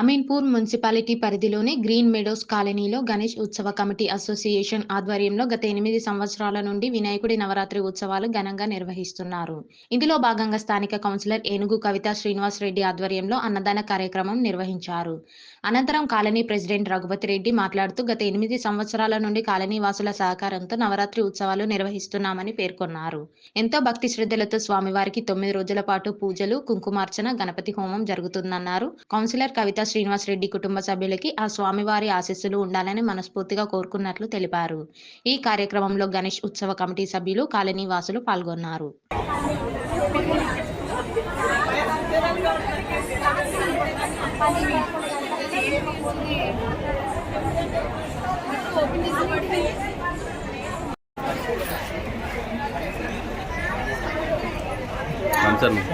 Ameenpur municipality పరిధిలోని green meadows కాలనీలో గణేష్ ఉత్సవ కమిటీ అసోసియేషన్ ఆధ్వర్యంలో గత ఎనిమిది సంవత్సరాల నుండి వినాయకుడి నవరాత్రి ఉత్సవాలు ఘనంగా నిర్వహిస్తున్నారు. ఇందులో భాగంగా స్థానిక కౌన్సిలర్ ఏనుగు కవిత శ్రీనివాస్ రెడ్డి ఆధ్వర్యంలో అన్నదాన కార్యక్రమం నిర్వహించారు. అనంతరం కాలనీ ప్రెసిడెంట్ రఘుపతి రెడ్డి మాట్లాడుతూ గత ఎనిమిది సంవత్సరాల నుండి కాలనీ వాసుల సహకారంతో నవరాత్రి ఉత్సవాలు నిర్వహిస్తున్నామని పేర్కొన్నారు. ఎంతో భక్తి శ్రద్ధలతో స్వామివారికి తొమ్మిది రోజుల పాటు పూజలు కుంకుమార్చన గణపతి హోమం జరుగుతుందన్నారు. కౌన్సిలర్ కవిత శ్రీనివాస్ రెడ్డి కుటుంబ సభ్యులకి ఆ స్వామివారి ఆశీస్సులు ఉండాలని మనస్ఫూర్తిగా కోరుకున్నట్లు తెలిపారు. ఈ కార్యక్రమంలో గణేష్ ఉత్సవ కమిటీ సభ్యులు కాలనీ వాసులు పాల్గొన్నారు.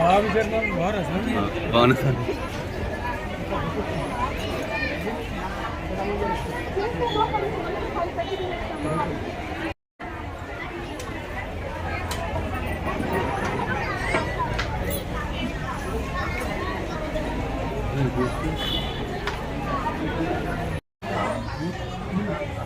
అవును బాగున్నా sir Gracias.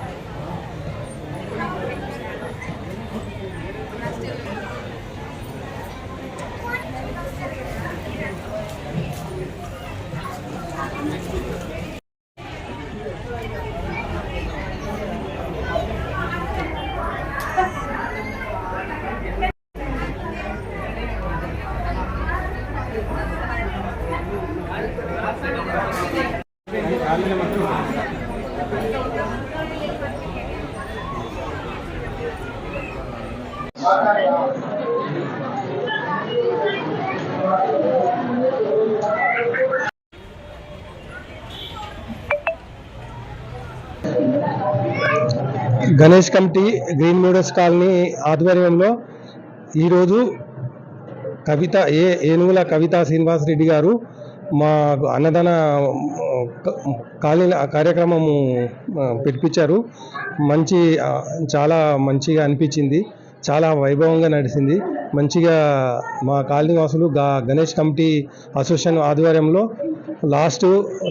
Ganesh committee green meadows colony ఆధ్వర్యంలో ఈరోజు కవిత ఏ ఏనుగుల కవిత శ్రీనివాస్ రెడ్డి గారు మా అన్నదాన కాలనీ కార్యక్రమము పిలిపించారు మంచి చాలా మంచిగా అనిపించింది. చాలా వైభవంగా నడిచింది. మంచిగా మా కాలనీ వాసులు గా గణేష్ కమిటీ అసోసియేషన్ ఆధ్వర్యంలో లాస్ట్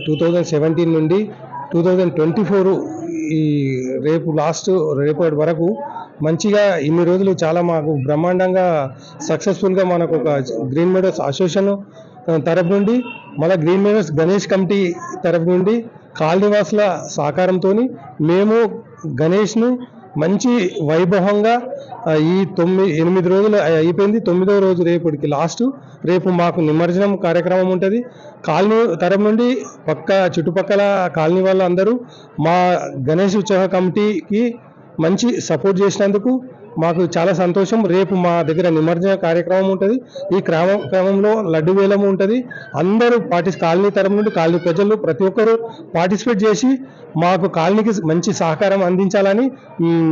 టూ థౌజండ్ సెవెంటీన్ నుండి టూ థౌజండ్ ట్వంటీ ఫోర్ ఈ రేపు లాస్ట్ రేపటి వరకు మంచిగా ఇన్ని రోజులు చాలా మాకు బ్రహ్మాండంగా సక్సెస్ఫుల్గా మనకు ఒక గ్రీన్ మెడల్స్ అసోసియేషన్ తరపు నుండి మళ్ళీ గ్రీన్ మెడల్స్ గణేష్ కమిటీ తరపు నుండి కాలనీవాసుల సహకారంతో మేము గణేష్ను మంచి వైభవంగా ఈ తొమ్మిది ఎనిమిది రోజులు అయిపోయింది. తొమ్మిదో రోజు రేపటికి లాస్ట్. రేపు మాకు నిమజ్జనం కార్యక్రమం ఉంటుంది. కాలనీ తరం నుండి పక్క చుట్టుపక్కల కాలనీ వాళ్ళందరూ మా గణేష్ ఉత్సవ కమిటీకి మంచి సపోర్ట్ చేసినందుకు మాకు చాలా సంతోషం. రేపు మా దగ్గర నిమజ్జన కార్యక్రమం ఉంటుంది. ఈ క్రమ క్రమంలో లడ్డు వేలం ఉంటుంది. అందరూ పార్టిస్ కాలనీ తరపు నుండి కాలనీ ప్రజలు ప్రతి ఒక్కరూ పార్టిసిపేట్ చేసి మాకు కాలనీకి మంచి సహకారం అందించాలని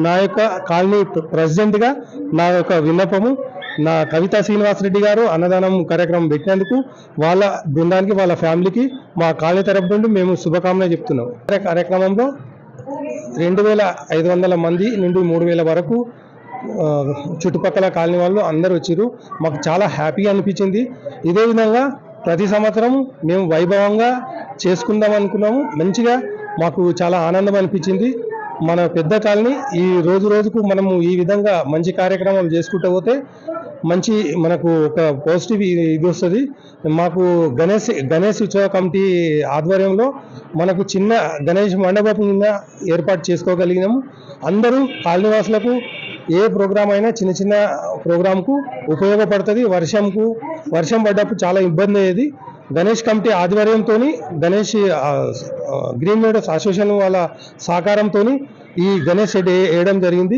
నా యొక్క కాలనీ ప్రెసిడెంట్గా నా యొక్క విన్నపము. నా కవితా శ్రీనివాసరెడ్డి గారు అన్నదానం కార్యక్రమం పెట్టినందుకు వాళ్ళ బృందానికి వాళ్ళ ఫ్యామిలీకి మా కాలనీ తరపు నుండి మేము శుభకామనలు చెప్తున్నాం. కార్యక్రమంలో రెండు వేల ఐదు వందల మంది నుండి మూడు వేల వరకు చుట్టుపక్కల కాలనీ వాళ్ళు అందరూ వచ్చారు మాకు చాలా హ్యాపీగా అనిపించింది. ఇదే విధంగా ప్రతి సంవత్సరం మేము వైభవంగా చేసుకుందాం అనుకున్నాము. మంచిగా మాకు చాలా ఆనందం అనిపించింది. మన పెద్ద కాలనీ ఈ రోజు రోజుకు మనము ఈ విధంగా మంచి కార్యక్రమాలు చేసుకుంటూ పోతే మంచి మనకు ఒక పాజిటివ్ ఇది వస్తుంది. మాకు గణేష్ గణేష్ ఉత్సవ కమిటీ ఆధ్వర్యంలో మనకు చిన్న గణేష్ మండపం కింద ఏర్పాటు చేసుకోగలిగినాము. అందరూ కాలనీవాసులకు ఏ ప్రోగ్రామ్ అయినా చిన్న చిన్న ప్రోగ్రాంకు ఉపయోగపడుతుంది. వర్షంకు వర్షం పడ్డప్పుడు చాలా ఇబ్బంది అయ్యేది. గణేష్ కమిటీ ఆధ్వర్యంతో గణేష్ గ్రీన్ మీడోస్ అసోసియేషన్ వాళ్ళ సహకారంతో ఈ గణేష్ షెడ్ వేయడం జరిగింది.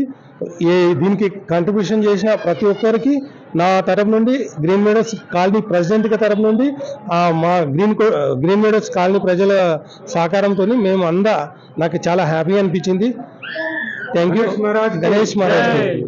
ఏ దీనికి కంట్రిబ్యూషన్ చేసిన ప్రతి ఒక్కరికి నా తరపు నుండి గ్రీన్ మీడోస్ కాలనీ ప్రెసిడెంట్ తరపు నుండి మా గ్రీన్ గ్రీన్ మీడోస్ కాలనీ ప్రజల సహకారంతో మేము అందా నాకు చాలా హ్యాపీగా అనిపించింది. Thank you Ganesh Maharaj. Ganesh Maharaj.